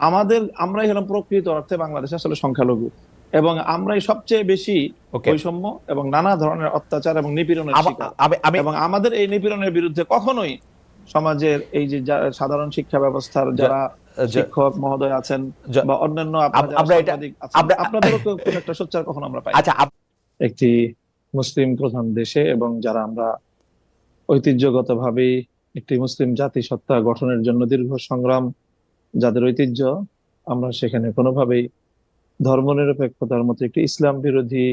আমাদের আমরাই হলাম প্রকৃত অর্থে বাংলাদেশে আসলে সংখ্যালঘু। এবং আমরাই সবচেয়ে বেশি বৈষম্য এবং নানা ধরনের অত্যাচার এবং নিপীড়নের শিকার। এবং আমাদের এই নিপীড়নের বিরুদ্ধে কখনোই সমাজের এই যে সাধারণ শিক্ষা ব্যবস্থার যারা শিক্ষক মহোদয় আছেন বা অন্যান্য আপনাদেরও একটা সোচ্চার কখনো আমরা পাই আচ্ছা একটি মুসলিম প্রধান দেশে এবং যারা আমরা ঐতিহ্যগতভাবেই একটি মুসলিম জাতিসত্তা গঠনের জন্য দীর্ঘ সংগ্রাম যাদের ঐতিহ্য আমরা সেখানে কোনোভাবেই ধর্মনিরপেক্ষতার মতো একটি ইসলাম বিরোধী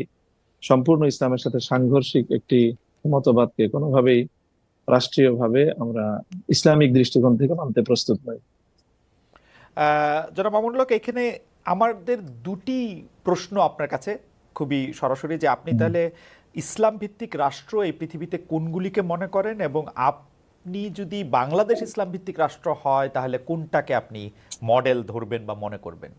সম্পূর্ণ ইসলামের সাথে সাংঘর্ষিক একটি মতবাদকে কোনোভাবেই রাষ্ট্রীয়ভাবে আমরা ইসলামিক দৃষ্টিকোণ থেকে মানতে প্রস্তুত নই। আহ, জনাব মামুনুল হক এখানে আমাদের দুটি প্রশ্ন আপনার কাছে খুবই সরাসরি যে আপনি তাহলে ইসলাম ভিত্তিক রাষ্ট্র এই পৃথিবীতে কোনগুলিকে মনে করেন এবং আপনি যদি বাংলাদেশ ইসলাম ভিত্তিক রাষ্ট্র হয়, তাহলে কোনটাকে আপনি মডেল ধরবেন বা মনে করবেন?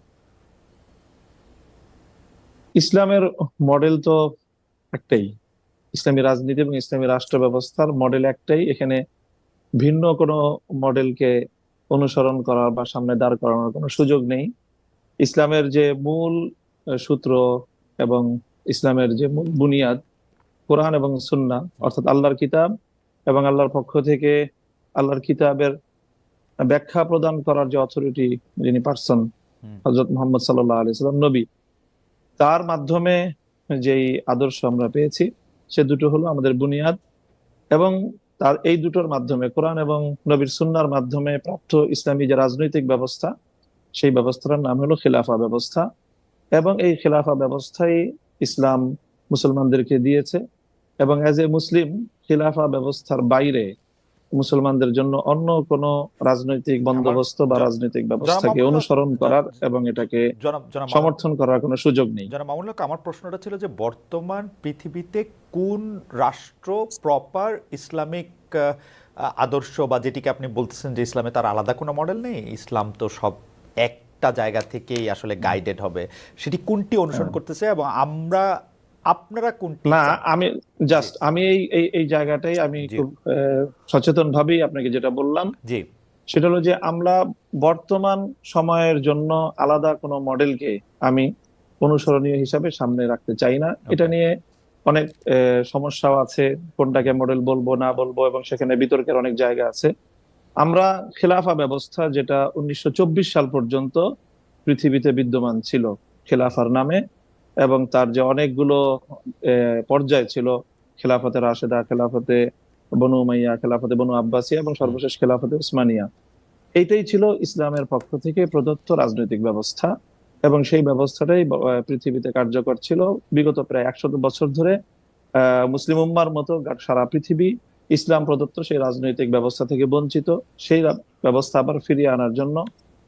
ইসলামের মডেল তো একটাই। ইসলামী রাজনীতি এবং ইসলামী রাষ্ট্র ব্যবস্থার মডেল একটাই। এখানে ভিন্ন কোনো মডেলকে অনুসরণ করার বা সামনে দাঁড় করানোর কোনো সুযোগ নেই। ইসলামের যে মূল সূত্র এবং ইসলামের যে মূল বুনিয়াদ, কোরআন এবং সুন্না অর্থাৎ আল্লাহর কিতাব এবং আল্লাহর পক্ষ থেকে আল্লাহর কিতাবের ব্যাখ্যা প্রদান করার যে অথরিটি যিনি পার্সন। হজরত মোহাম্মদ সাল্লাহ আলি সাল্লাম নবী তার মাধ্যমে যেই আদর্শ আমরা পেয়েছি সে দুটো হলো আমাদের বুনিয়াদ এবং তার এই দুটোর মাধ্যমে কোরআন এবং নবীর সুন্নার মাধ্যমে প্রাপ্ত ইসলামী যে রাজনৈতিক ব্যবস্থা সেই ব্যবস্থার নাম হলো খিলাফা ব্যবস্থা এবং এই খিলাফা ব্যবস্থাই ইসলাম মুসলমানদেরকে দিয়েছে এবং অ্যাজ এ মুসলিম খিলাফা ব্যবস্থার বাইরে মুসলমানদের জন্য অন্য কোনো রাজনৈতিক বন্দোবস্ত বা রাজনৈতিক ব্যবস্থাকে অনুসরণ করার এবং এটাকে সমর্থন করার কোনো সুযোগ নেই। আমার প্রশ্নটা ছিল যে বর্তমান পৃথিবীতে কোন রাষ্ট্র প্রপার ইসলামিক আদর্শ বা যেটিকে আপনি বলতেছেন যে ইসলামে তার আলাদা কোনো মডেল নেই? ইসলাম তো সব একটা জায়গা থেকেই আসলে গাইডেড হবে। সেটি কোনটি অনুসরণ হ্যাঁ। করতেছে এবং আমরা আপনারা কোনটি না আমি জাস্ট আমি এই এই জায়গাটাই আমি খুব সচেতন ভাবেই আপনাকে যেটা বললাম। জি। সেটা হলো যে আমরা বর্তমান সময়ের জন্য আলাদা কোনো মডেলকে আমি অনুসরণীয় হিসাবে সামনে রাখতে চাই না। এটা নিয়ে অনেক সমস্যাও আছে কোনটাকে মডেল বলব না বলব এবং সেখানে বিতর্কের অনেক জায়গা আছে। আমরা খেলাফা ব্যবস্থা যেটা উনিশশো চব্বিশ সাল পর্যন্ত পৃথিবীতে বিদ্যমান ছিল খেলাফার নামে এবং তার যে অনেকগুলো পর্যায় ছিল, খেলাফতে রাশেদা, খেলাফতে বনু উমাইয়া, খেলাফতে বনু আব্বাসিয়া এবং সর্বশেষ খেলাফতে উসমানিয়া। এইটাই ছিল ইসলামের পক্ষ থেকে প্রদত্ত রাজনৈতিক ব্যবস্থা এবং সেই ব্যবস্থাটাই পৃথিবীতে কার্যকর ছিল। বিগত প্রায় একশত বছর ধরে মুসলিম উম্মার মতো সারা পৃথিবী ইসলাম প্রদত্ত সেই রাজনৈতিক ব্যবস্থা থেকে বঞ্চিত। সেই ব্যবস্থা আবার ফিরিয়ে আনার জন্য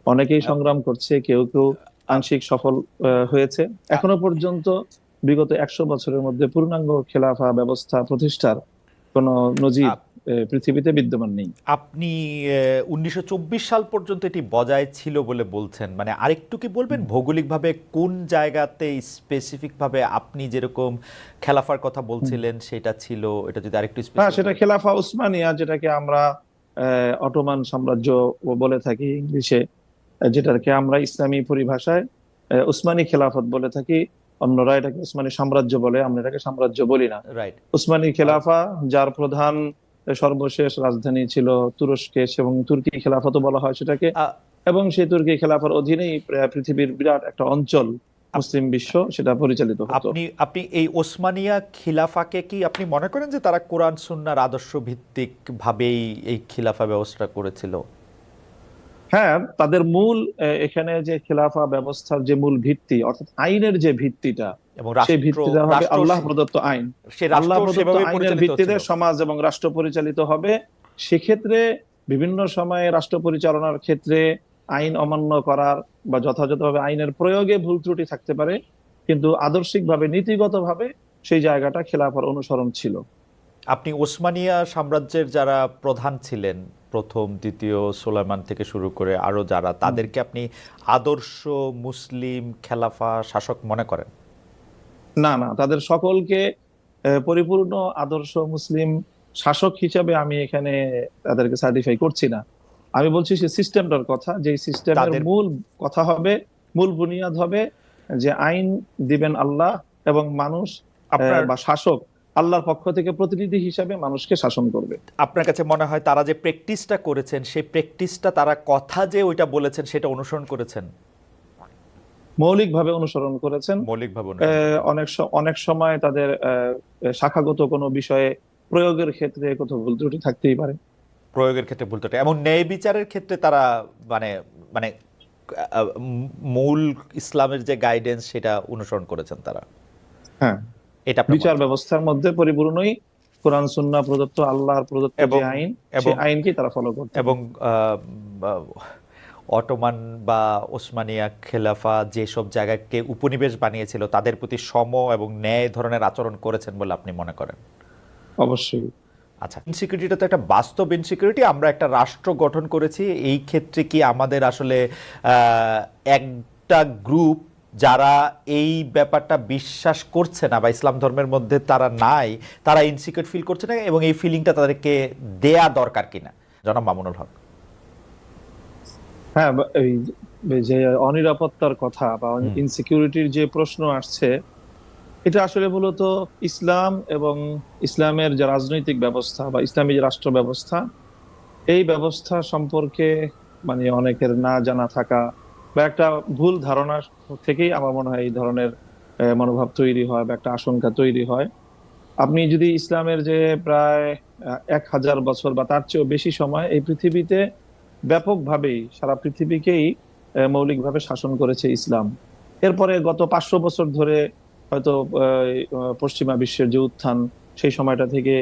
অনেকেই সংগ্রাম করছে, কেউ কেউ আংশিক সফল হয়েছে। এখনও পর্যন্ত বিগত একশো বছরের মধ্যে পূর্ণাঙ্গ খেলাফা ব্যবস্থা প্রতিষ্ঠার কোন নজির পৃথিবীতে বিদ্যমান নেই। আপনি উনিশশো চব্বিশ সাল পর্যন্ত এটি বজায় ছিল বলে বলছেন। মানে আরেকটু কি বলবেন? ভৌগোলিকভাবে কোন জায়গাতে স্পেসিফিক ভাবে আপনি যেরকম খেলাফার কথা বলছিলেন সেটা ছিল? এটা যদি আরেকটু হ্যাঁ সেটা খেলাফা উসমানিয়া যেটাকে আমরা আহ, অটোমান সাম্রাজ্য বলে থাকি ইংলিশে। যেটাকে আমরা ইসলামী পরিভাষায় উসমানী খেলাফত বলে থাকি। অন্যরা এটাকে উসমানী সাম্রাজ্য বলে আমরা এটাকে সাম্রাজ্য বলি না। উসমানী খেলাফা যার প্রধান সর্বশেষ রাজধানী ছিল তুরস্কে এবং তুর্কি খেলাফত বলা হয় সেটাকে। এবং সেই তুর্কি খেলাফার অধীনেই পৃথিবীর বিরাট একটা অঞ্চল মুসলিম বিশ্ব সেটা পরিচালিত আপনি আপনি এই ওসমানিয়া খিলাফাকে কি আপনি মনে করেন যে তারা কোরআন সুন্নার আদর্শ ভিত্তিক ভাবেই এই খিলাফা ব্যবস্থা করেছিল? হ্যাঁ তাদের মূল এখানে যে খেলাফা ব্যবস্থার যে মূল ভিত্তি অর্থাৎ আইনের যে ভিত্তিটা সেই রাষ্ট্র ভিত্তিটা হবে আল্লাহ প্রদত্ত আইন। আল্লাহ প্রদত্ত আইনের ভিত্তিতে সমাজ এবং রাষ্ট্র পরিচালিত হবে। সেক্ষেত্রে বিভিন্ন সময়ে রাষ্ট্র পরিচালনার ক্ষেত্রে আইন অমান্য করার বা যথাযথভাবে আইনের প্রয়োগে ভুল ত্রুটি থাকতে পারে কিন্তু আদর্শিকভাবে নীতিগতভাবে সেই জায়গাটা খেলাফার অনুসরণ ছিল। আপনি ওসমানিয়া সাম্রাজ্যের যারা প্রধান ছিলেন প্রথম দ্বিতীয় সোলাইমান থেকে শুরু করে আরও যারা তাদেরকে আপনি আদর্শ মুসলিম খেলাফা শাসক মনে করেন? না না তাদের সকলকে পরিপূর্ণ আদর্শ মুসলিম শাসক হিসাবে আমি এখানে তাদেরকে সার্টিফাই করছি না। আমি বলছি সে সিস্টেমটার কথা যে সিস্টেমের মূল কথা হবে মূল বুনিয়াদ হবে যে আইন দিবেন আল্লাহ এবং মানুষ আপনার বা শাসক আল্লাহর পক্ষ থেকে প্রতিনিধি হিসাবে মানুষকে শাসন করবে। আপনার কাছে মনে হয় তারা যে প্র্যাকটিসটা করেছেন সেই প্র্যাকটিসটা তারা কথা যে ওইটা বলেছেন সেটা অনুসরণ করেছেন? মৌলিকভাবে অনুসরণ করেছেন। মৌলিকভাবে অনেক অনেক সময় তাদের শাখাগত কোনো বিষয়ে প্রয়োগের ক্ষেত্রে কোথাও ভুল ত্রুটি থাকতেই পারে। প্রয়োগের ক্ষেত্রে ভুল ত্রুটি। এবং ন্যায় বিচারের ক্ষেত্রে তারা মানে মানে মূল ইসলামের যে গাইডেন্স সেটা অনুসরণ করেছেন তারা। হ্যাঁ। এটা বিচার ব্যবস্থার মধ্যে পরিপূর্ণই কোরআন সুন্নাহ প্রদত্ত আল্লাহর প্রদত্ত যে আইন এবং- সেই আইনকেই তারা ফলো করতে এবং অটোমান বা ওসমানিয়া খেলাফা যেসব জায়গাকে উপনিবেশ বানিয়েছিল তাদের প্রতি সম এবং ন্যায় ধরনের আচরণ করেছেন বলে আপনি মনে করেন? অবশ্যই। আচ্ছা ইনসিকিউরিটিটা তো একটা বাস্তব ইনসিকিউরিটি আমরা একটা রাষ্ট্র গঠন করেছি এই ক্ষেত্রে কি আমাদের আসলে আহ, একটা গ্রুপ যারা এই ব্যাপারটা বিশ্বাস করছে না বা ইসলাম ধর্মের মধ্যে তারা নাই তারা ইনসিকিউর ফিল করছে না এবং এই ফিলিংটা তাদেরকে দেয়া দরকার কিনা জনাব মামুনুল হক হ্যাঁ এই যে অনিরাপত্তার কথা বা। ইনসিকিউরিটির যে প্রশ্ন আসছে এটা আসলে মূলত ইসলাম এবং ইসলামের যে রাজনৈতিক ব্যবস্থা বা ইসলামী যে রাষ্ট্র ব্যবস্থা এই ব্যবস্থা সম্পর্কে মানে অনেকের না জানা থাকা বা একটা ভুল ধারণা থেকেই আমার মনে হয় এই ধরনের মনোভাব তৈরি হয় বা একটা আশঙ্কা তৈরি হয়। আপনি যদি ইসলামের যে প্রায় এক হাজার বছর বা তার চেয়েও বেশি সময় এই পৃথিবীতে ব্যাপকভাবেই, সারা পৃথিবীকেই মৌলিকভাবে শাসন করেছে ইসলাম, এরপরে গত পাঁচশো বছর ধরে হয়তো পশ্চিমা বিশ্বের যে উত্থান, সেই সময়টা থেকে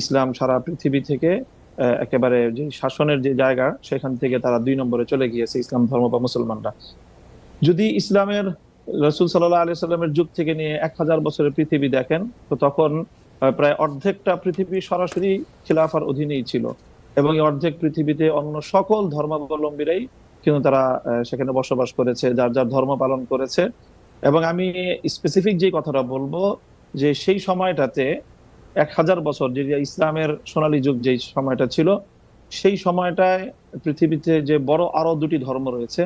ইসলাম সারা পৃথিবী থেকে একেবারে যে শাসনের যে জায়গা, সেখান থেকে তারা দুই নম্বরে চলে গিয়েছে ইসলাম ধর্ম বা মুসলমানরা। যদি ইসলামের রসুল সাল্লাহ আলি সাল্লামের যুগ থেকে নিয়ে এক হাজার বছরের পৃথিবী দেখেন, তো তখন প্রায় অর্ধেকটা পৃথিবী সরাসরি খিলাফার অধীনেই ছিল। এবং অর্ধেক পৃথিবীতে অন্য সকল ধর্মাবলম্বীরাই কিন্তু তারা সেখানে বসবাস করেছে, যার যার ধর্ম পালন করেছে। এবং আমি স্পেসিফিক যে কথাটা বলব, যে সেই সময়টাতে এক হাজার বছর যে যে ইসলামের সোনালী যুগ যেই সময়টা ছিল সেই সময়টায় পৃথিবীতে যে বড় আরও দুটি ধর্ম রয়েছে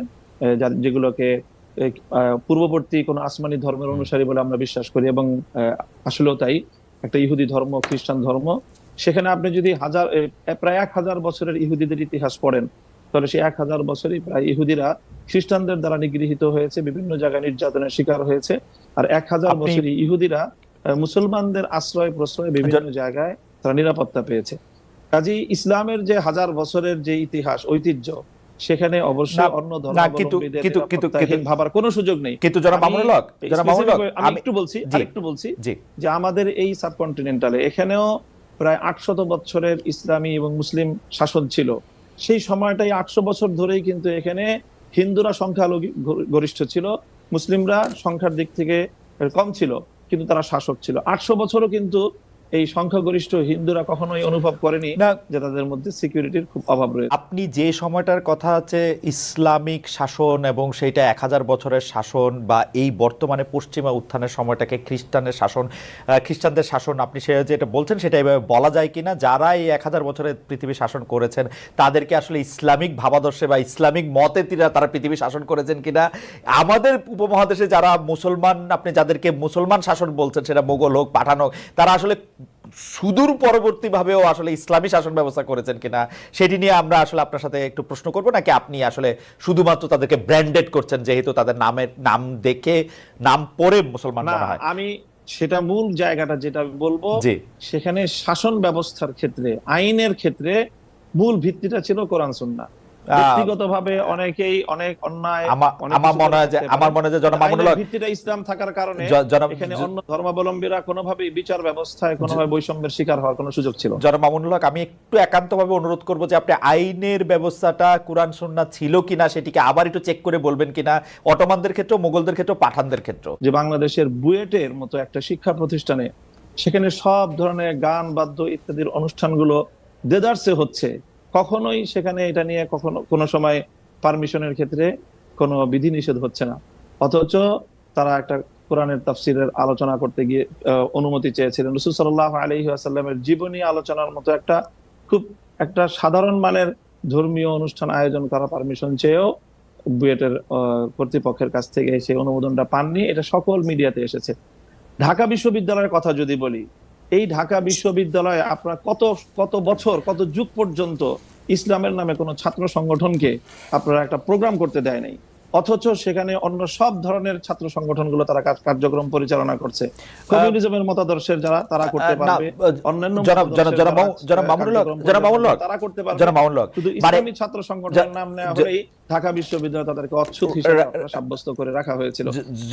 যেগুলোকে পূর্ববর্তী কোন আসমানি ধর্মের অনুসারী বলে আমরা বিশ্বাস করি এবং আসলেও তাই একটা ইহুদি ধর্ম খ্রিস্টান ধর্ম। সেখানে আপনি যদি হাজার প্রায় এক হাজার বছরের ইহুদিদের ইতিহাস পড়েন তাহলে সেই এক হাজার বছরই প্রায় ইহুদিরা খ্রিস্টানদের দ্বারা নিগৃহীত হয়েছে বিভিন্ন জায়গায় নির্যাতনের শিকার হয়েছে। আর এক হাজার বছরই ইহুদিরা মুসলমানদের আশ্রয় প্রশ্রয় বিভিন্ন জায়গায় তারা নিরাপত্তা পেয়েছে। কাজেই ইসলামের যে হাজার বছরের যে ইতিহাস ঐতিহ্য সেখানে অবশ্যই অন্য ধর্মাবলম্বীদের ভাবার কোনো সুযোগ নেই। কিন্তু আমি মামুনুল হক জনাব মামুনুল হক আমি আমি একটু বলছি। আরেকটু বলছি যে আমাদের এই সাবকন্টিনেন্টালে এখানেও প্রায় আটশত বছরের ইসলামী এবং মুসলিম শাসন ছিল। সেই সময়টাই আটশো বছর ধরেই কিন্তু এখানে হিন্দুরা সংখ্যালঘু গরিষ্ঠ ছিল। মুসলিমরা সংখ্যার দিক থেকে কম ছিল। কিন্তু তারা শাসক ছিল। আটশো বছরও কিন্তু এই সংখ্যাগরিষ্ঠ হিন্দুরা কখনোই অনুভব করেনি না। যে তাদের মধ্যে সিকিউরিটির খুব অভাব রয়েছে। আপনি যে সময়টার কথা আছে ইসলামিক শাসন এবং সেইটা এক হাজার বছরের শাসন বা এই বর্তমানে পশ্চিমা উত্থানের সময়টাকে খ্রিস্টানের শাসন খ্রিস্টানদের শাসন আপনি সে যেটা বলছেন সেটা এভাবে বলা যায় কিনা? যারা এই এক হাজার বছরের পৃথিবী শাসন করেছেন তাদেরকে আসলে ইসলামিক ভাবাদর্শে বা ইসলামিক মতে তিরা তারা পৃথিবী শাসন করেছেন কিনা? আমাদের উপমহাদেশে যারা মুসলমান আপনি যাদেরকে মুসলমান শাসন বলছেন সেটা মোগল হোক পাঠান হোক তারা আসলে সুদূর পরবর্তীভাবেও আসলে ইসলামী শাসন ব্যবস্থা করেছেন কিনা সেটি নিয়ে আমরা আসলে আপনার সাথে একটু প্রশ্ন করব নাকি আপনি আসলে শুধুমাত্র তাদেরকে ব্র্যান্ডেড করছেন যেহেতু তাদের নামের নাম দেখে নাম পড়ে মুসলমান মনে হয়? আমি সেটা মূল জায়গাটা যেটা আমি বলব সেখানে শাসন ব্যবস্থার ক্ষেত্রে আইনের ক্ষেত্রে মূল ভিত্তিটা ছিল কোরআন সুন্না ব্যক্তিগতভাবে অনেকেই অনেক অন্যায় আমার মনে হয় যে আমার মনে হয় যে জনাব মামুনুল ভিত্তিটা ইসলাম থাকার কারণে এখানে অন্য ধর্মাবলম্বীরা কোনোভাবেই বিচার ব্যবস্থায় কোনোভাবে বৈষম্যের শিকার হওয়ার কোনো সুযোগ ছিল না। জনাব মামুনুল আমি একটু একান্তভাবে অনুরোধ করব যে আপনি আইনের ব্যবস্থাটা কোরআন সুন্নাহ ছিল কিনা সেটিকে আবার একটু চেক করে বলবেন কিনা। অটোমানদের ক্ষেত্রে মোগলদের ক্ষেত্রে পাঠানদের ক্ষেত্রে যে বাংলাদেশের বুয়েটের মতো একটা শিক্ষা প্রতিষ্ঠানে সেখানে সব ধরনের গান বাদ্য ইত্যাদির অনুষ্ঠানগুলো দেদারসে হচ্ছে। কখনোই সেখানে এটা নিয়ে কখনো, কোনো সময় পারমিশনের ক্ষেত্রে কোনো বিধিনিষেধ হচ্ছে না। অথচ তারা একটা কোরআনের তাফসিরের আলোচনা করতে গিয়ে অনুমতি চেয়েছিলেন। রসুল সাল্লাহ আলহি আসাল্লামের জীবনী আলোচনার মতো একটা খুব একটা সাধারণ মানের ধর্মীয় অনুষ্ঠান আয়োজন করা পারমিশন চেয়েও বুয়েটের কর্তৃপক্ষের কাছ থেকে সেই অনুমোদনটা পাননি। এটা সকল মিডিয়াতে এসেছে। ঢাকা বিশ্ববিদ্যালয়ের কথা যদি বলি এই ঢাকা বিশ্ববিদ্যালয়ে আপনার কত কত বছর কত যুগ পর্যন্ত ইসলামের নামে কোনো ছাত্র সংগঠনকে আপনারা একটা প্রোগ্রাম করতে দেয় নাই? অথচ সেখানে অন্য সব ধরনের ছাত্র সংগঠনগুলো তারা কার্যক্রম পরিচালনা করছে। কমিউনিজমের মতাদর্শের যারা তারা করতে পারবে। অন্যান্য যারা, তারা করতে পারবে। শুধু মানে ইসলামী ছাত্র সংগঠনের নাম নেওয়া হলেই ঢাকা বিশ্ববিদ্যালয় তাদেরকে অচ্ছুত হিসেবে সাব্যস্ত করে রাখা হয়েছিল।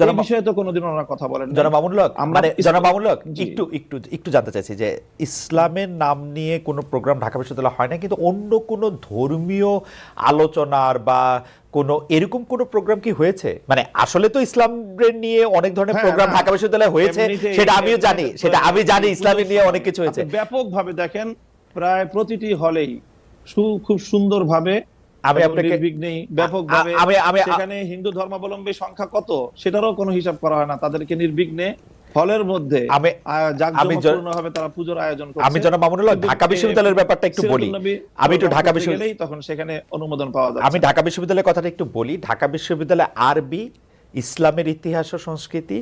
এই বিষয়ে তো কোনোদিন ওনারা কথা বলেন মামুনুল হক মানে জনাব মামুনুল একটু একটু একটু জানতে চাইছি যে ইসলামের নাম নিয়ে কোনো প্রোগ্রাম ঢাকা বিশ্ববিদ্যালয়ে হয় না কিন্তু অন্য কোনো ধর্মীয় আলোচনার বা কোনো এরকম কোনো প্রোগ্রাম কি হয়েছে মানে আসলে তো ইসলামের নিয়ে অনেক ধরনের প্রোগ্রাম হ্যাঁ। ঢাকা বিশ্ববিদ্যালয়ে হয়েছে সেটা আমিও জানি সেটা আমি জানি ইসলামের নিয়ে অনেক কিছু হয়েছে ব্যাপকভাবে দেখেন প্রায় প্রতিটি হলেই সু- খুব সুন্দরভাবে আমি আপনাকে ব্যাপকভাবে আমি আমি সেখানে হিন্দু ধর্মাবলম্বী সংখ্যা কত সেটারও কোনো হিসাব করা হয় না তাদেরকে নির্বিঘ্নে হলের মধ্যে আমি জাঁকজমকপূর্ণভাবে তারা পুজোর আয়োজন করছে। আমি জনাব ঢাকা বিশ্ববিদ্যালয়ের ব্যাপারটা একটু বলি। আমি একটু ঢাকা বিশ্ববিদ্যালয় তখন সেখানে অনুমোদন পাওয়া আমি ঢাকা বিশ্ববিদ্যালয়ের কথাটা একটু বলি। ঢাকা বিশ্ববিদ্যালয়ে আরবি ইসলামের ইতিহাস ও সংস্কৃতি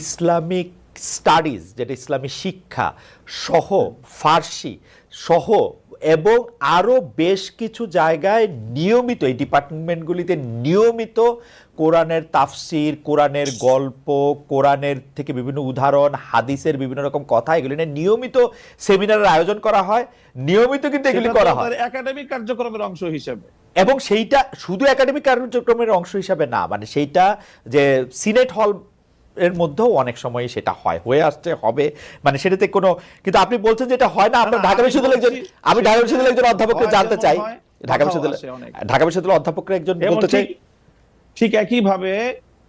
ইসলামিক স্টাডিজ যেটা ইসলামী শিক্ষা সহ ফার্সি সহ এবং আরও বেশ কিছু জায়গায় নিয়মিত এই ডিপার্টমেন্টগুলিতে নিয়মিত কোরআনের তাফসির কোরআনের গল্প কোরআনের থেকে বিভিন্ন উদাহরণ হাদিসের বিভিন্ন রকম কথা এগুলি নিয়ে নিয়মিত সেমিনারের আয়োজন করা হয়। নিয়মিত কিন্তু এগুলি করা হয়। একাডেমিক কার্যক্রমের অংশ হিসেবে। এবং সেইটা শুধু একাডেমিক কার্যক্রমের অংশ হিসাবে না মানে সেইটা যে সিনেট হল এর মধ্যেও অনেক সময় সেটা হয় হয়ে আসছে হবে। মানে সেটাতে কোনো কিন্তু আপনি বলছেন যে এটা হয় না আপনার ঢাকা আমি বিশ্ববিদ্যালয়ের একজন আমি ঢাকা সেটা বিশ্ববিদ্যালয়ের একজন অধ্যাপককে জানতে চাই। ঢাকা বিশ্ববিদ্যালয় ঢাকা বিশ্ববিদ্যালয়ের অধ্যাপকের একজন বলতে চাই। ঠিক ঠিক একই ভাবে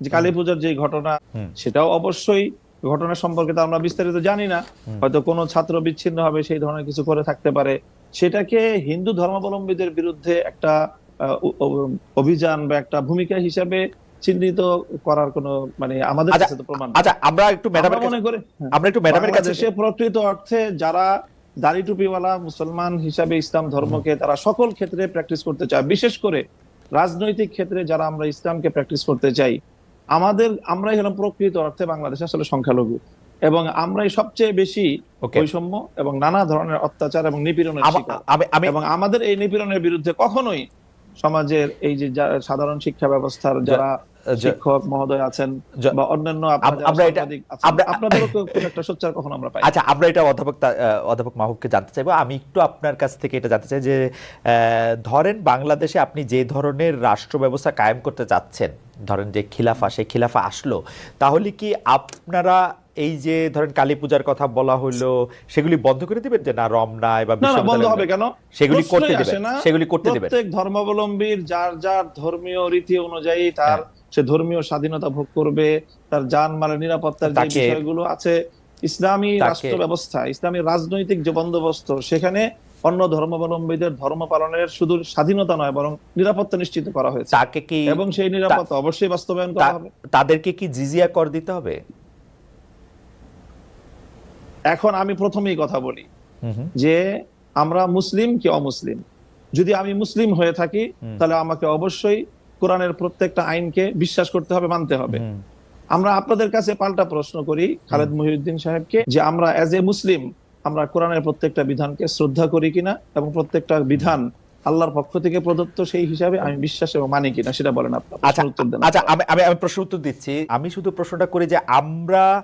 যে কালী পূজার যে ঘটনা সেটাও অবশ্যই ঘটনা সম্পর্কে তো আমরা বিস্তারিত জানি না। হয়তো কোনো ছাত্র বিচ্ছিন্ন হবে সেই ধরনের কিছু করে থাকতে পারে। সেটাকে হিন্দু ধর্মাবলম্বীদের বিরুদ্ধে একটা অভিযান বা একটা ভূমিকা হিসাবে চিহ্নিত করার কোনো মানে আমাদের আচ্ছা, কাছে তো প্রমাণ আচ্ছা আমরা একটু ম্যাডামের আমরা মনে কাছে করি হ্যাঁ। আমরা একটু ম্যাডামের কাছে বাংলাদেশে প্রকৃত অর্থে যারা দাড়ি টুপিওয়ালা মুসলমান হিসাবে ইসলাম ধর্মকে তারা সকল ক্ষেত্রে প্র্যাকটিস করতে চায়। বিশেষ করে রাজনৈতিক ক্ষেত্রে যারা আমরা ইসলামকে প্র্যাকটিস করতে চাই আমাদের আমরাই হলাম প্রকৃত অর্থে বাংলাদেশ আসলে সংখ্যালঘু এবং আমরাই সবচেয়ে বেশি বৈষম্য এবং নানা ধরনের অত্যাচার এবং নিপীড়নের এবং আমাদের এই নিপীড়নের বিরুদ্ধে কখনোই সমাজের এই যে সাধারণ শিক্ষা ব্যবস্থার যারা শিক্ষক মহোদয় আছেন বা অন্যান্য আমরা এটা- আপনাদেরও একটা সোচ্চার কখনো আমরা পাই আচ্ছা আমরা এটা অধ্যাপক অধ্যাপক মাহবুবকে জানতে চাইব। আমি একটু আপনার কাছ থেকে এটা জানতে চাই যে আহ, ধরেন বাংলাদেশে আপনি যে ধরনের রাষ্ট্র ব্যবস্থা কায়েম করতে চাচ্ছেন ধরেন যে খিলাফা সেই খিলাফা আসলো তাহলে কি আপনারা এই যে ধরেন কালী পূজার কথা বলা হলো সেগুলি বন্ধ করে দিবেন যে না রমনায় বা না না বন্ধ হবে কেন? সেগুলি করতে দিবেন। সেগুলি করতে দিবেন। প্রত্যেক ধর্মাবলম্বীর যার যার ধর্মীয় রীতি অনুযায়ী তার হ্যাঁ। সে ধর্মীয় স্বাধীনতা ভোগ করবে তার জান মালের নিরাপত্তার যে বিষয়গুলো আছে ইসলামী রাষ্ট্র ব্যবস্থা ইসলামী রাজনৈতিক যে বন্দোবস্ত সেখানে অন্য ধর্মাবলম্বীদের ধর্ম পালনের শুধু স্বাধীনতা নয় বরং নিরাপত্তা নিশ্চিত করা হয়েছে। তাকে কি এবং সেই নিরাপত্তা অবশ্যই বাস্তবায়ন করা হবে। তাদেরকে কি জিজিয়া কর দিতে হবে? এখন আমি প্রথমেই কথা বলি যে আমরা মুসলিম কি অমুসলিম? যদি আমি মুসলিম হয়ে থাকি তাহলে আমাকে অবশ্যই কোরআনের প্রত্যেকটা আইনকে বিশ্বাস করতে হবে মানতে হবে। আমরা আপনাদের কাছে পাল্টা প্রশ্ন করি খালেদ মহিউদ্দিন সাহেবকে যে আমরা অ্যাজ এ মুসলিম আমরা কোরআনের প্রত্যেকটা বিধানকে শ্রদ্ধা করি কিনা এবং প্রত্যেকটা বিধান আল্লাহর পক্ষ থেকে প্রদত্ত সেই হিসাবে আমি বিশ্বাস এবং মানি কিনা সেটা বলেন আপনার আচ্ছা প্রশ্নের উত্তর দেন। আচ্ছা আমি আমি প্রশ্ন উত্তর দিচ্ছি। আমি শুধু প্রশ্নটা করি যে আমরা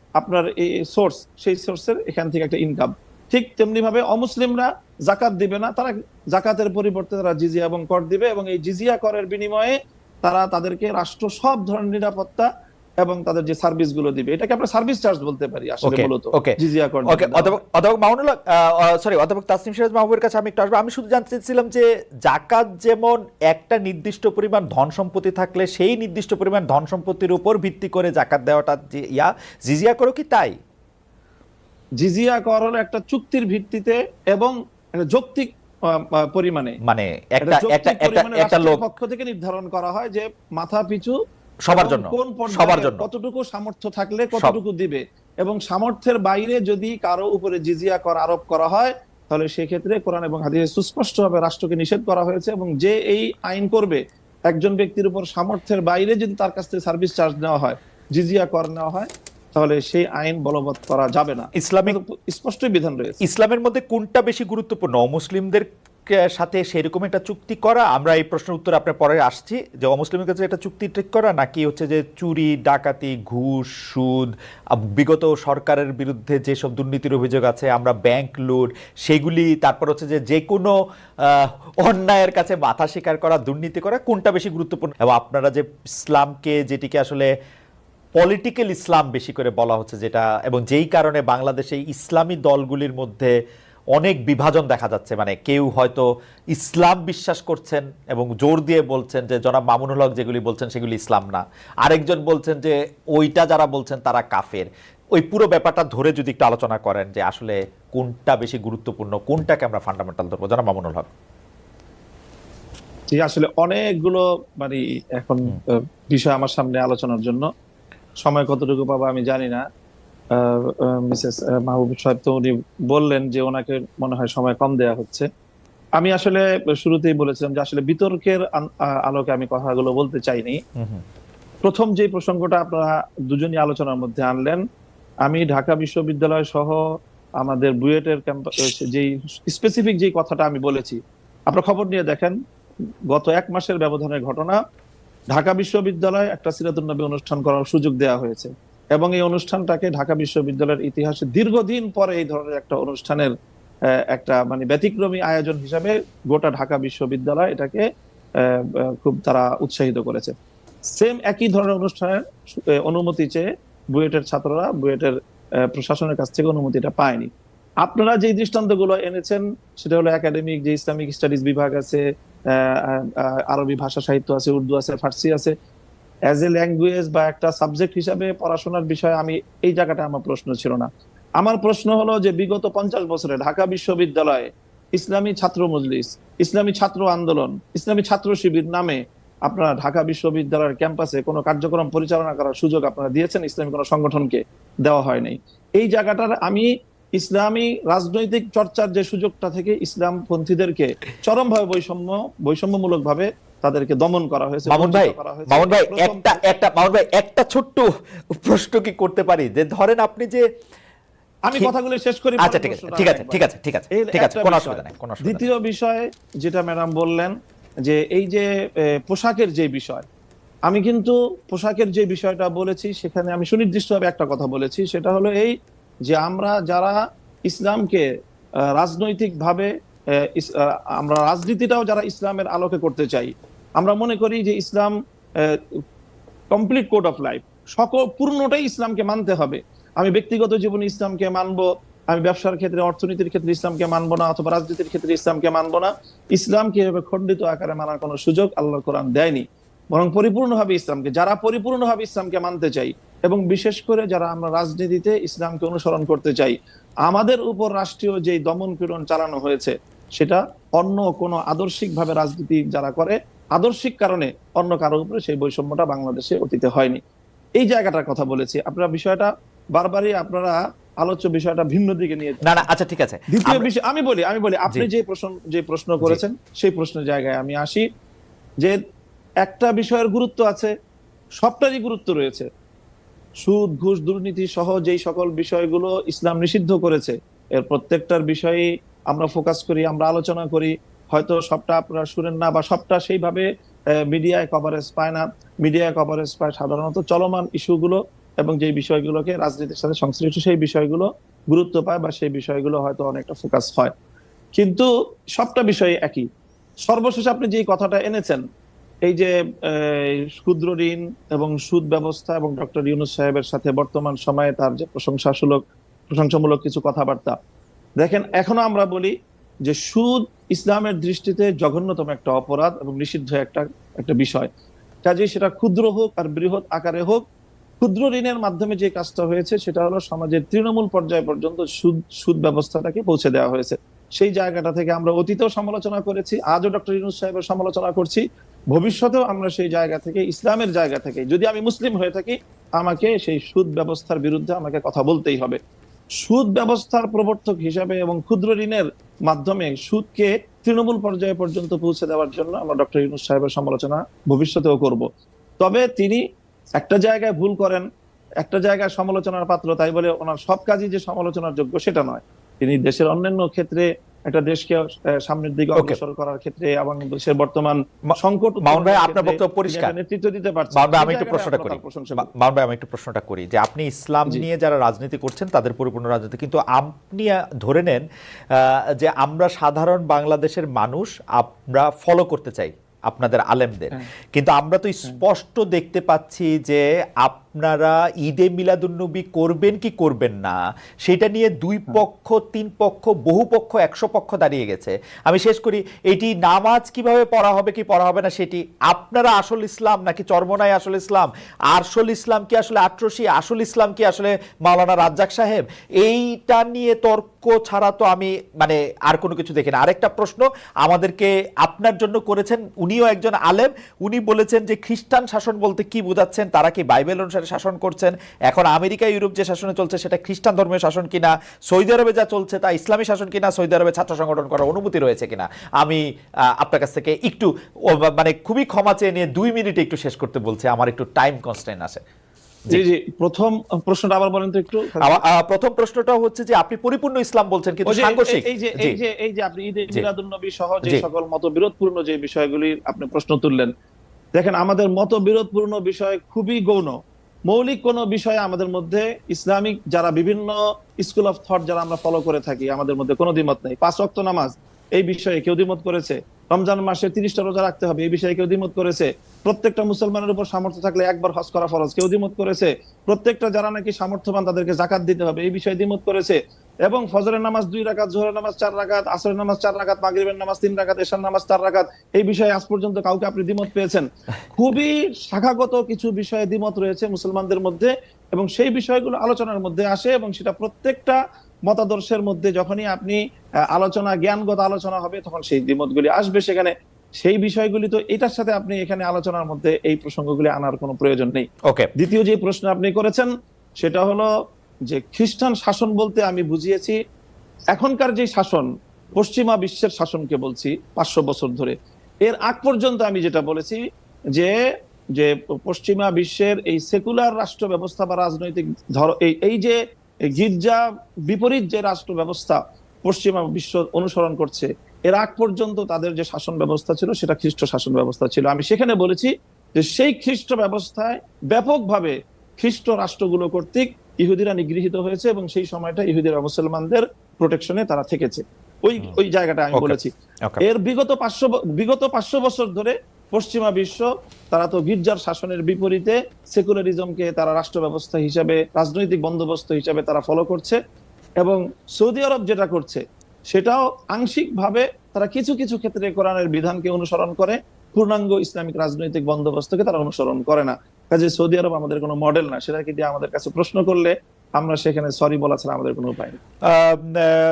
আপনার এই সোর্স সেই সোর্সের এখান থেকে একটা ইনকাম ঠিক তেমনি ভাবে অমুসলিমরা জাকাত দিবে না, তারা জাকাতের পরিবর্তে তারা জিজিয়া এবং কর দিবে এবং এই জিজিয়া করের বিনিময়ে তারা তাদেরকে রাষ্ট্র সব ধরনের নিরাপত্তা এবং তাদের যে সার্ভিসগুলো দিবে এটাকে আমরা সার্ভিস চার্জ বলতে পারি আসলে মূলত okay, জিজিয়া কর ওকে অধ্যাপক অধ্যাপক মামুনুল সরি অধ্যাপক তাসনিম সিরাজ মাহবুবের কাছে আমি একটু আসব। আমি শুধু জানতে চাইছিলাম যে জাকাত যেমন একটা নির্দিষ্ট পরিমাণ ধন সম্পত্তি থাকলে সেই নির্দিষ্ট পরিমাণ ধন সম্পত্তির উপর ভিত্তি করে জাকাত দেওয়াটা ইয়া জিজিয়া করো কি তাই? জিজিয়া কর একটা চুক্তির ভিত্তিতে এবং যৌক্তিক পরিমাণে। মানে একটা একটা একটা লোক। পক্ষ থেকে নির্ধারণ করা হয় যে মাথা পিছু সবার জন্য সবার জন্য। কতটুকু সামর্থ্য থাকলে কতটুকু দিবে? এবং সামর্থ্যের বাইরে যদি কারও উপরে জিজিয়া কর আরোপ করা হয় তাহলে সেক্ষেত্রে কোরআন এবং হাদিসে সুস্পষ্টভাবে রাষ্ট্রকে নিষেধ করা হয়েছে এবং যে এই আইন করবে একজন ব্যক্তির উপর সামর্থ্যের বাইরে যদি তার কাছ থেকে সার্ভিস চার্জ নেওয়া হয় জিজিয়া কর নেওয়া হয় তাহলে সেই আইন বলবৎ করা যাবে না। ইসলামিক স্পষ্টই বিধান রয়েছে। ইসলামের মধ্যে কোনটা বেশি গুরুত্বপূর্ণ? অমুসলিমদের কে- সাথে সেরকম একটা চুক্তি করা? আমরা এই প্রশ্নের উত্তর আপনার পরে আসছি। যে অমুসলিমের কাছে একটা চুক্তি ঠিক করা, নাকি হচ্ছে যে চুরি, ডাকাতি, ঘুষ, সুদ বিগত সরকারের বিরুদ্ধে যেসব দুর্নীতির অভিযোগ আছে, আমরা ব্যাংক লুট, সেগুলি, তারপর হচ্ছে যে যে কোনো অন্যায়ের কাছে মাথা স্বীকার করা, দুর্নীতি করা, কোনটা বেশি গুরুত্বপূর্ণ? এবং আপনারা যে ইসলামকে, যেটিকে আসলে পলিটিক্যাল ইসলাম বেশি করে বলা হচ্ছে যেটা, এবং যেই কারণে বাংলাদেশে ইসলামী দলগুলির মধ্যে অনেক বিভাজন দেখা যাচ্ছে। মানে কেউ হয়তো ইসলাম বিশ্বাস করছেন এবং জোর দিয়ে বলছেন যে জনাব মামুনুল হক যেগুলি বলছেন সেগুলি ইসলাম না। আরেকজন বলছেন যে ওইটা যারা বলছেন তারা কাফের। ওই পুরো ব্যাপারটা ধরে যদি একটু আলোচনা করেন যে আসলে কোনটা বেশি গুরুত্বপূর্ণ কোনটাকে আমরা ফান্ডামেন্টাল ধরবো? জনাব মামুনুল হক। জি আসলে অনেকগুলো মানে এখন বিষয় আমার সামনে আলোচনার জন্য। সময় কতটুকু পাবো আমি জানি না। মিসেস মাহবুব সাহেব তো উনি বললেন যে ওনাকে মনে হয় সময় কম দেয়া হচ্ছে। আমি আসলে শুরুতেই বলেছিলাম যে আসলে বিতর্কের আলোকে আমি কথাগুলো বলতে চাইনি। প্রথম যে প্রসঙ্গটা আপনারা দুজনই আলোচনার মধ্যে আনলেন আমি ঢাকা বিশ্ববিদ্যালয় সহ আমাদের বুয়েটের ক্যাম্পাস যেই স্পেসিফিক যে কথাটা আমি বলেছি আপনারা খবর নিয়ে দেখেন গত এক মাসের ব্যবধানের ঘটনা ঢাকা বিশ্ববিদ্যালয় একটা সিরাতুল নবী অনুষ্ঠান করার সুযোগ দেওয়া হয়েছে। এবং এই অনুষ্ঠানটাকে ঢাকা বিশ্ববিদ্যালয়ের ইতিহাসে দীর্ঘদিন পরে এই ধরনের একটা অনুষ্ঠানের একটা মানে ব্যতিক্রমী আয়োজন হিসাবে গোটা ঢাকা বিশ্ববিদ্যালয় এটাকে খুব তারা উৎসাহিত করেছে। সেম একই ধরনের অনুষ্ঠানের অনুমতি চেয়ে বুয়েটের ছাত্ররা বুয়েটের প্রশাসনের কাছ থেকে অনুমতিটা পায়নি। আপনারা যে দৃষ্টান্তগুলো এনেছেন, সেটা হলো একাডেমিক যে ইসলামিক স্টাডিজ বিভাগ আছে আরবি ভাষা সাহিত্য আছে, উর্দু আছে, ফার্সি আছে অ্যাজ এ ল্যাঙ্গুয়েজ বা একটা সাবজেক্ট হিসাবে পড়াশোনার বিষয়ে আমি এই জায়গাটা আমার প্রশ্ন ছিল না। আমার প্রশ্ন হলো যে বিগত পঞ্চাশ বছরে ঢাকা বিশ্ববিদ্যালয়ে ইসলামী ছাত্র মজলিস, ইসলামী ছাত্র আন্দোলন, ইসলামী ছাত্র শিবির নামে আপনারা ঢাকা বিশ্ববিদ্যালয়ের ক্যাম্পাসে কোনো কার্যক্রম পরিচালনা করার সুযোগ আপনারা দিয়েছেন, ইসলামী কোনো সংগঠনকে দেওয়া হয় নাই। এই জায়গাটার আমি ইসলামী রাজনৈতিক চর্চার যে সুযোগটা থেকে ইসলাম পন্থীদেরকে চরমভাবে বৈষম্য বৈষম্যমূলক ভাবে তাদেরকে দমন করা হয়েছে মামুন ভাই বঞ্চিত করা হয়েছে। মামুন ভাই একটা একটা মামুন ভাই একটা ছোট্ট প্রশ্ন কি করতে পারি? যে ধরেন আপনি যে আমি কথাগুলো শেষ করি আচ্ছা ঠিক আছে ঠিক আছে ঠিক আছে ঠিক আছে ঠিক আছে কোনো অসুবিধা নেই কোনো অসুবিধা দ্বিতীয় বিষয় যেটা ম্যাডাম বললেন যে এই যে পোশাকের যে বিষয় আমি কিন্তু পোশাকের যে বিষয়টা বলেছি সেখানে আমি সুনির্দিষ্টভাবে একটা কথা বলেছি সেটা হলো এই যে আমরা যারা ইসলামকে রাজনৈতিক ভাবে আমরা রাজনীতিটাও যারা ইসলামের আলোকে করতে চাই আমরা মনে করি যে ইসলাম কমপ্লিট কোড অফ লাইফ সকল, পূর্ণটাই ইসলামকে মানতে হবে। আমি ব্যক্তিগত জীবনে ইসলামকে মানবো, আমি ব্যবসার ক্ষেত্রে, অর্থনীতির ক্ষেত্রে ইসলামকে মানবো না, অথবা রাজনীতির ক্ষেত্রে ইসলামকে মানবো না। ইসলামকে এভাবে খণ্ডিত আকারে মানার কোনো সুযোগ আল্লাহ কোরআন দেয়নি। বরং পরিপূর্ণভাবে ইসলামকে, যারা পরিপূর্ণভাবে ইসলামকে মানতে চাই, এবং বিশেষ করে যারা আমরা রাজনীতিতে ইসলামকে অনুসরণ করতে চাই, আমাদের উপর রাষ্ট্রীয় যে দমন পীড়ন চালানো হয়েছে, সেটা অন্য কোনো আদর্শিকভাবে রাজনীতি যারা করে আদর্শিক কারণে অন্য কারও উপরে সেই বৈষম্যটা বাংলাদেশে অতীতে হয়নি। এই জায়গাটার কথা বলেছি। আপনারা বিষয়টা বারবারই আপনারা আলোচ্য বিষয়টা ভিন্ন দিকে নিয়ে না না আচ্ছা ঠিক আছে। দ্বিতীয় বিষয় আমি বলি আমি বলি আপনি যে প্রশ্ন যে প্রশ্ন করেছেন সেই প্রশ্নের জায়গায় আমি আসি যে একটা বিষয়ের গুরুত্ব আছে সবটারই গুরুত্ব রয়েছে। সুদ ঘুষ দুর্নীতি সহ যেই সকল বিষয়গুলো ইসলাম নিষিদ্ধ করেছে এর প্রত্যেকটার বিষয়ে আমরা ফোকাস করি আমরা আলোচনা করি হয়তো সবটা আপনারা শুনেন না বা সবটা সেইভাবে মিডিয়ায় কভারেজ পায় না। মিডিয়ায় কভারেজ পায় সাধারণত চলমান ইস্যুগুলো এবং যে বিষয়গুলোকে রাজনীতির সাথে সংশ্লিষ্ট সেই বিষয়গুলো গুরুত্ব পায় বা সেই বিষয়গুলো হয়তো অনেকটা ফোকাস হয়। কিন্তু সবটা বিষয় একই। সর্বশেষ আপনি যে কথাটা এনেছেন, এই যে ক্ষুদ্র ঋণ এবং সুদ ব্যবস্থা এবং ডক্টর ইউনুস সাহেবের সাথে বর্তমান সময়ে তার যে প্রশংসাসূলক, প্রশংসামূলক কিছু কথাবার্তা। দেখেন, এখনও আমরা বলি যে সুদ ইসলামের দৃষ্টিতে জঘন্যতম একটা অপরাধ এবং নিষিদ্ধ একটা একটা বিষয়। কাজেই সেটা ক্ষুদ্র হোক আর বৃহৎ আকারে হোক, ক্ষুদ্র ঋণের মাধ্যমে যে কাজটা হয়েছে সেটা হলো সমাজের তৃণমূল পর্যায় পর্যন্ত সুদ সুদ ব্যবস্থাটাকে পৌঁছে দেওয়া হয়েছে। সেই জায়গাটা থেকে আমরা অতীতেও সমালোচনা করেছি, আজও ডক্টর ইউনুস সাহেবের সমালোচনা করছি। ভবিষ্যতেও আমরা সেই জায়গা থেকে, ইসলামের জায়গা থেকে, যদি আমি মুসলিম হয়ে থাকি, আমাকে সেই সুদ ব্যবস্থার বিরুদ্ধে আমাকে কথা বলতেই হবে। সুদ ব্যবস্থার প্রবর্তক হিসাবে এবং ক্ষুদ্র ঋণের মাধ্যমে সুদকে তৃণমূল পর্যায়ে পর্যন্ত পৌঁছে দেওয়ার জন্য আমরা ডক্টর ইউনুস সাহেবের সমালোচনা ভবিষ্যতেও করব। তবে তিনি একটা জায়গায় ভুল করেন, একটা জায়গায় সমালোচনার পাত্র, তাই বলে ওনার সব কাজই যে সমালোচনার যোগ্য সেটা নয়। তিনি দেশের অন্যান্য ক্ষেত্রে একটা দেশকে সামনের দিকে অগ্রসর করার ক্ষেত্রে এবং দেশের বর্তমান সংকট মাউন ভাই, আপনার বক্তব্য পরিষ্কার। নেতৃত্ব দিতে পারছে মাউন ভাই, আমি একটু প্রশ্নটা করি। মাউন ভাই আমি একটু প্রশ্নটা করি যে আপনি ইসলাম নিয়ে যারা রাজনীতি করছেন তাদের পরিপূর্ণ রাজনীতি। কিন্তু আপনি ধরে নেন আহ, যে আমরা সাধারণ বাংলাদেশের মানুষ আমরা ফলো করতে চাই। আপনাদের আলেমদের। হ্যাঁ। কিন্তু আমরা তো স্পষ্ট দেখতে পাচ্ছি যে আপনারা ঈদে মিলাদুন্নবী করবেন কি করবেন না সেটা নিয়ে দুই হ্যাঁ। পক্ষ তিন পক্ষ বহু পক্ষ একশো পক্ষ দাঁড়িয়ে গেছে। আমি শেষ করি এটি নামাজ কীভাবে পড়া হবে কি পড়া হবে না সেটি আপনারা আসল ইসলাম নাকি চরমনাই আসল ইসলাম? আসল ইসলাম কি আসলে আট্রসি? আসল ইসলাম কি আসলে মাওলানা রাজ্জাক সাহেব? এইটা নিয়ে তর্ক ছাড়া তো আমি মানে আর কোনো কিছু দেখি না। আরেকটা প্রশ্ন আমাদেরকে আপনার জন্য করেছেন উনিও একজন আলেম। উনি বলেছেন যে খ্রিস্টান শাসন বলতে কি বোঝাচ্ছেন? তারা কি বাইবেল অনুসারে শাসন করছেন? এখন আমেরিকা, ইউরোপ যে শাসনে চলছে সেটা খ্রিস্টান ধর্মের শাসন কিনা? সৌদি আরবে যা চলছে তা ইসলামী শাসন কিনা? সৌদি আরবে ছাত্র সংগঠন করার অনুমতি রয়েছে কিনা? আমি আপনার কাছ থেকে একটু মানে খুবই ক্ষমা চেয়ে নিয়ে দুই মিনিটে একটু শেষ করতে বলছি। আমার একটু টাইম কনস্ট্যান্ট আছে। জি জি। প্রথম প্রশ্নটা আবার বলেন তো একটু। প্রথম প্রশ্নটা হচ্ছে যে আপনি পরিপূর্ণ ইসলাম বলছেন কিন্তু সাংঘর্ষিক। এই যে এই যে এই যে আপনি ঈদে জি। মিলাদুন্নবী সহ যে। সকল মতবিরোধপূর্ণ যে বিষয়গুলির আপনি প্রশ্ন তুললেন দেখেন আমাদের মতবিরোধপূর্ণ বিষয় খুবই গৌণ। মৌলিক কোন বিষয়ে আমাদের মধ্যে ইসলামিক যারা বিভিন্ন স্কুল অফ থট যারা আমরা ফলো করে থাকি আমাদের মধ্যে কোনো দ্বিমত নেই। পাঁচ ওয়াক্ত নামাজ এই বিষয়ে কেউ দ্বিমত করেছে? রমজান মাসে তিরিশটা রোজা রাখতে হবে, এই বিষয়ে কেউ দ্বিমত করেছে? প্রত্যেকটা মুসলমানের উপর সামর্থ্য থাকলে একবার হজ করা ফরজ, কেউ দ্বিমত করেছে? প্রত্যেকটা যারা নাকি সামর্থ্যবান তাদেরকে জাকাত দিতে হবে, এই বিষয়ে দ্বিমত করেছে? এবং ফজরের নামাজ দুই রাকাত, জোহরের নামাজ চার রাকাত, আসরের নামাজ চার রাকাত, মাগরিবের নামাজ তিন রাকাত, এশার নামাজ চার রাকাত, এই বিষয়ে আজ পর্যন্ত কাউকে আপনি দ্বিমত পেয়েছেন? খুবই শাখাগত কিছু বিষয়ে দ্বিমত রয়েছে মুসলমানদের মধ্যে এবং সেই বিষয়গুলো আলোচনার মধ্যে আসে এবং সেটা প্রত্যেকটা মতাদর্শের মধ্যে যখনই আপনি আলোচনা জ্ঞানগত আলোচনা হবে তখন সেই দ্বিমতগুলি আসবে সেখানে। সেই বিষয়গুলি তো এটার সাথে আপনি এখানে আলোচনার মধ্যে এই প্রসঙ্গগুলি আনার কোনো প্রয়োজন নেই। ওকে। দ্বিতীয় যে প্রশ্ন আপনি করেছেন সেটা হলো যে খ্রিস্টান শাসন বলতে আমি বুঝিয়েছি এখনকার যে শাসন পশ্চিমা বিশ্বের শাসনকে বলছি পাঁচশো বছর ধরে। এর আগ পর্যন্ত আমি যেটা বলেছি যে যে পশ্চিমা বিশ্বের এই সেকুলার রাষ্ট্র ব্যবস্থা বা রাজনৈতিক ধর এই এই যে গির্জা বিপরীত যে রাষ্ট্র ব্যবস্থা পশ্চিমা বিশ্ব অনুসরণ করছে এর আগ পর্যন্ত তাদের যে শাসন ব্যবস্থা ছিল সেটা খ্রিস্ট শাসন ব্যবস্থা ছিল। আমি সেখানে বলেছি যে সেই খ্রিস্ট ব্যবস্থায় ব্যাপকভাবে খ্রিস্ট রাষ্ট্রগুলো কর্তৃক ইহুদিরা নিগৃহীত হয়েছে এবং সেই সময়টা ইহুদিরা মুসলমানদের প্রোটেকশনে তারা থেকেছে। ওই ওই জায়গাটা আমি বলেছি। এর বিগত পাঁচশো বিগত পাঁচশো বছর ধরে পশ্চিমা বিশ্ব, তারা তো গির্জার শাসনের বিপরীতে সেকুলারিজমকে তারা রাষ্ট্র ব্যবস্থা হিসাবে, রাজনৈতিক বন্দোবস্ত হিসাবে তারা ফলো করছে এবং সৌদি আরব যেটা করছে, সেটাও আংশিকভাবে তারা কিছু কিছু ক্ষেত্রে কোরআনের বিধানকে অনুসরণ করে, পূর্ণাঙ্গ ইসলামিক রাজনৈতিক বন্দোবস্তকে তারা অনুসরণ করে না। কাজে সৌদি আরব আমাদের কোনো মডেল না, সেটাকে দিয়ে আমাদের কাছে প্রশ্ন করলে আমরা সেখানে সরি বলা ছাড়া আমাদের কোনো উপায় নেই।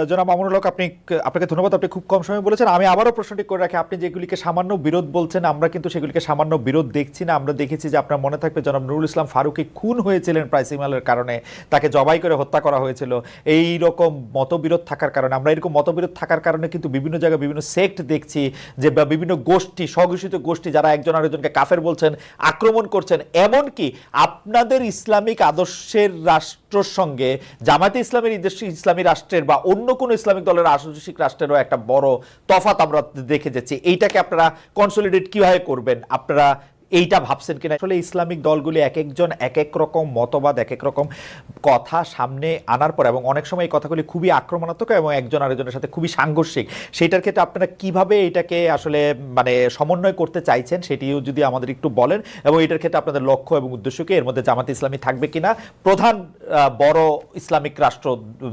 জনাব মামুনুল হক, আপনি, আপনাকে ধন্যবাদ। আপনি খুব কম সময় বলেছেন। আমি আবারও প্রশ্নটি করে রাখি। আপনি যেগুলিকে সামান্য বিরোধ বলছেন, আমরা কিন্তু সেগুলিকে সামান্য বিরোধ দেখছি না। আমরা দেখেছি যে আপনার মনে থাকবে জনাব নুরুল ইসলাম ফারুকি খুন হয়েছিলেন প্রাইসিমালের কারণে। তাকে জবাই করে হত্যা করা হয়েছিল। এই রকম মতবিরোধ থাকার কারণে, আমরা এরকম মতবিরোধ থাকার কারণে কিন্তু বিভিন্ন জায়গায় বিভিন্ন সেক্ট দেখছি যে বিভিন্ন গোষ্ঠী, স্বঘোষিত গোষ্ঠী যারা একজন আরেকজনকে কাফের বলছেন, আক্রমণ করছেন। এমনকি আপনাদের ইসলামিক আদর্শের সঙ্গে জামাতে ইসলামের ইসলামী রাষ্ট্রের বা অন্য কোনো ইসলামিক দলের আদর্শিক রাষ্ট্রেরও একটা বড় তফাত আমরা দেখে যাচ্ছি। এইটাকে আপনারা কনসলিডেট কীভাবে করবেন? আপনারা এইটা ভাবছেন কিনা? আসলে ইসলামিক দলগুলি এক একজন এক এক রকম মতবাদ, এক এক রকম কথা সামনে আনার পর এবং অনেক সময় এই কথাগুলি খুবই আক্রমণাত্মক এবং একজন আরেকজনের সাথে খুবই সাংঘর্ষিক। সেটার ক্ষেত্রে আপনারা কীভাবে এটাকে আসলে মানে সমন্বয় করতে চাইছেন সেটিও যদি আমাদের একটু বলেন এবং এটার ক্ষেত্রে আপনাদের লক্ষ্য এবং উদ্দেশ্য কি? এর মধ্যে জামাত ইসলামী থাকবে কিনা? প্রধান বড় ইসলামিক রাষ্ট্র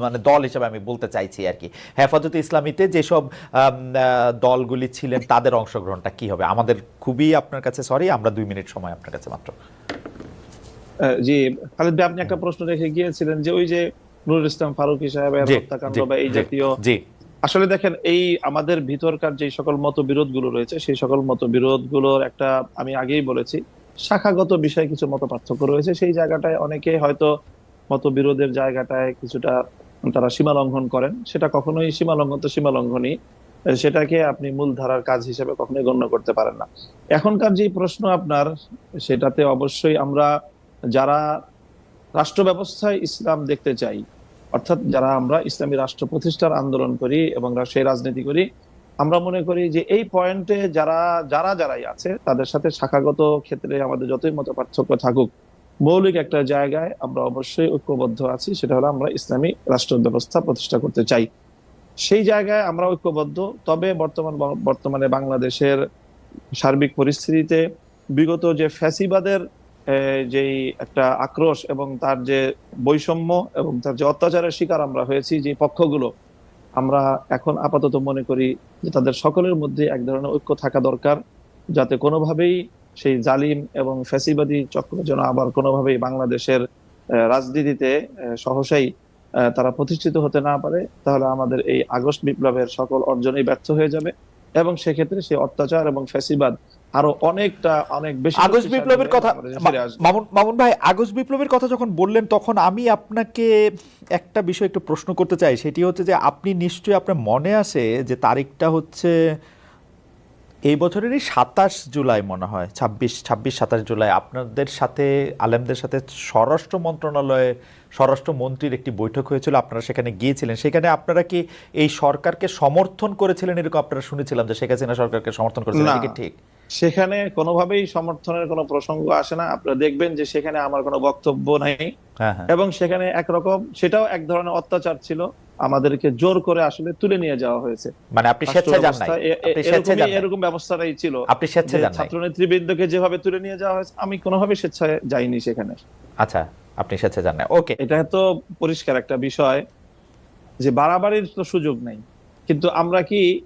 মানে দল হিসেবে আমি বলতে চাইছি আর কি। হেফাজত ইসলামীতে যেসব দলগুলি ছিলেন তাদের অংশগ্রহণটা কি হবে? আমাদের খুবই আপনার কাছে সরি আমরা দুই মিনিট সময় আপনার কাছে মাত্র। জি খালিদ ভাই আপনি একটা প্রশ্ন রেখে গিয়েছিলেন যে ওই যে নুরুল ইসলাম ফারুকি সাহেবের হত্যাকাণ্ড বা এই জাতীয় জি। আসলে দেখেন এই আমাদের ভিতরকার যে সকল মতবিরোধগুলো রয়েছে সেই সকল মতবিরোধগুলোর একটা আমি আগেই বলেছি শাখাগত বিষয়ে কিছু মত পার্থক্য রয়েছে। সেই জায়গাটায় অনেকে হয়তো মতবিরোধের জায়গাটায় কিছুটা তারা সীমা লঙ্ঘন করেন। সেটা কখনোই সীমা লঙ্ঘন তো সীমা লঙ্ঘনই। সেটাকে আপনি মূলধারার কাজ হিসেবে কখনোই গণ্য করতে পারেন না। এখনকার যে প্রশ্ন আপনার, সেটাতে অবশ্যই আমরা যারা রাষ্ট্র ব্যবস্থায় ইসলাম দেখতে চাই, অর্থাৎ যারা আমরা ইসলামী রাষ্ট্র প্রতিষ্ঠার আন্দোলন করি এবং সেই রাজনীতি করি, আমরা মনে করি যে এই পয়েন্টে যারা যারা, যারাই আছে, তাদের সাথে শাখাগত ক্ষেত্রে আমাদের যতই মত পার্থক্য থাকুক, মৌলিক একটা জায়গায় আমরা অবশ্যই ঐক্যবদ্ধ আছি, সেটা হলো আমরা ইসলামী রাষ্ট্র ব্যবস্থা প্রতিষ্ঠা করতে চাই। সেই জায়গায় আমরা ঐক্যবদ্ধ। তবে বর্তমান বর্তমানে বাংলাদেশের সার্বিক পরিস্থিতিতে বিগত যে ফ্যাসিবাদের যেই একটা আক্রোশ এবং তার যে বৈষম্য এবং তার যে অত্যাচারের শিকার আমরা হয়েছি, যে পক্ষগুলো, আমরা এখন আপাতত মনে করি যে তাদের সকলের মধ্যে এক ধরনের ঐক্য থাকা দরকার, যাতে কোনোভাবেই সেই জালিম এবং ফ্যাসিবাদী চক্র যেন আবার কোনোভাবেই বাংলাদেশের রাজনীতিতে সহসাই তারা প্রতিষ্ঠিত হতে না পারে তাহলে আমাদের এই আগস্ট বিপ্লবের সকল অর্জনই ব্যর্থ হয়ে যাবে। এবং সেক্ষেত্রে সেই অত্যাচার এবং ফ্যাসিবাদ আরও অনেকটা অনেক বেশি আগস্ট বিপ্লবের কথা মামুন ভাই আগস্ট বিপ্লবের কথা যখন বললেন তখন আমি আপনাকে একটা বিষয় একটু প্রশ্ন করতে চাই। সেটি হচ্ছে যে আপনি নিশ্চয়ই আপনার মনে আছে যে তারিখটা হচ্ছে এই বছরেরই সাতাশ জুলাই মনে হয় ছাব্বিশ ছাব্বিশ সাতাশ জুলাই। আপনাদের সাথে আলেমদের সাথে স্বরাষ্ট্র মন্ত্রণালয়ে স্বরাষ্ট্রমন্ত্রীর একটি বৈঠক হয়েছিল আপনারা সেখানে গিয়েছিলেন। সেখানে আপনারা কি এই সরকারকে সমর্থন করেছিলেন? এরকম আপনারা শুনেছিলাম যে শেখ হাসিনা সরকারকে সমর্থন করেছিলেন। ঠিক? সেখানে কোনোভাবেই সমর্থনের কোনো প্রসঙ্গ আসে না। আপনারা দেখবেন যে সেখানে আমার কোনো বক্তব্য নাই। হ্যাঁ হ্যাঁ। এবং সেখানে একরকম সেটাও এক ধরনের অত্যাচার ছিল। আমাদেরকে জোর করে আসলে তুলে নিয়ে যাওয়া হয়েছে। মানে আপনি স্বেচ্ছায় যান নাই। এরকম ব্যবস্থাটাই ছিল আপনি স্বেচ্ছায় যান নাই? ছাত্র নেতৃবৃন্দকে যেভাবে তুলে নিয়ে যাওয়া হয়েছে আমি কোনোভাবে স্বেচ্ছায় যাইনি সেখানে। আচ্ছা আপনি স্বেচ্ছায় যান নাই। ওকে। এটা তো পরিষ্কার একটা বিষয় যে বাড়াবাড়ির তো সুযোগ নেই। কিন্তু আমরা কি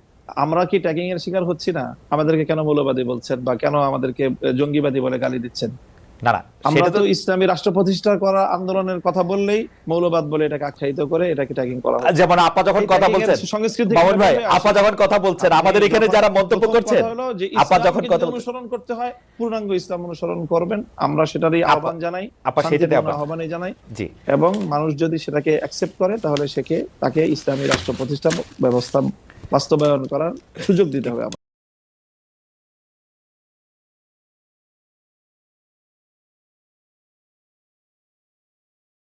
আমরা কি ট্যাগিং এর শিকার হচ্ছি না? আমাদেরকে কেন মৌলবাদী বলছেন বা কেন আমাদেরকে জঙ্গিবাদী বলে গালি দিচ্ছেন? আমরা তো ইসলামী রাষ্ট্র প্রতিষ্ঠা করা আন্দোলনের কথা বললেই মৌলবাদ বলে এটাকে আখ্যায়িত করে এটাকে ট্যাগিং করা যেমন আপা যখন কথা বলছেন সংস্কৃতি মামুন ভাই আপা যখন কথা বলছেন আমাদের এখানে যারা মন্তব্য করছেন আপা যখন কথা অনুসরণ করতে হয় পূর্ণাঙ্গ ইসলাম অনুসরণ করবেন। আমরা সেটারই আহ্বান জানাই আপা সেটাতে আবার আহ্বানই জানাই জি। এবং মানুষ যদি সেটাকে অ্যাকসেপ্ট করে তাহলে সেকে তাকে ইসলামী রাষ্ট্র প্রতিষ্ঠা ব্যবস্থা বাস্তবায়ন করার সুযোগ দিতে হবে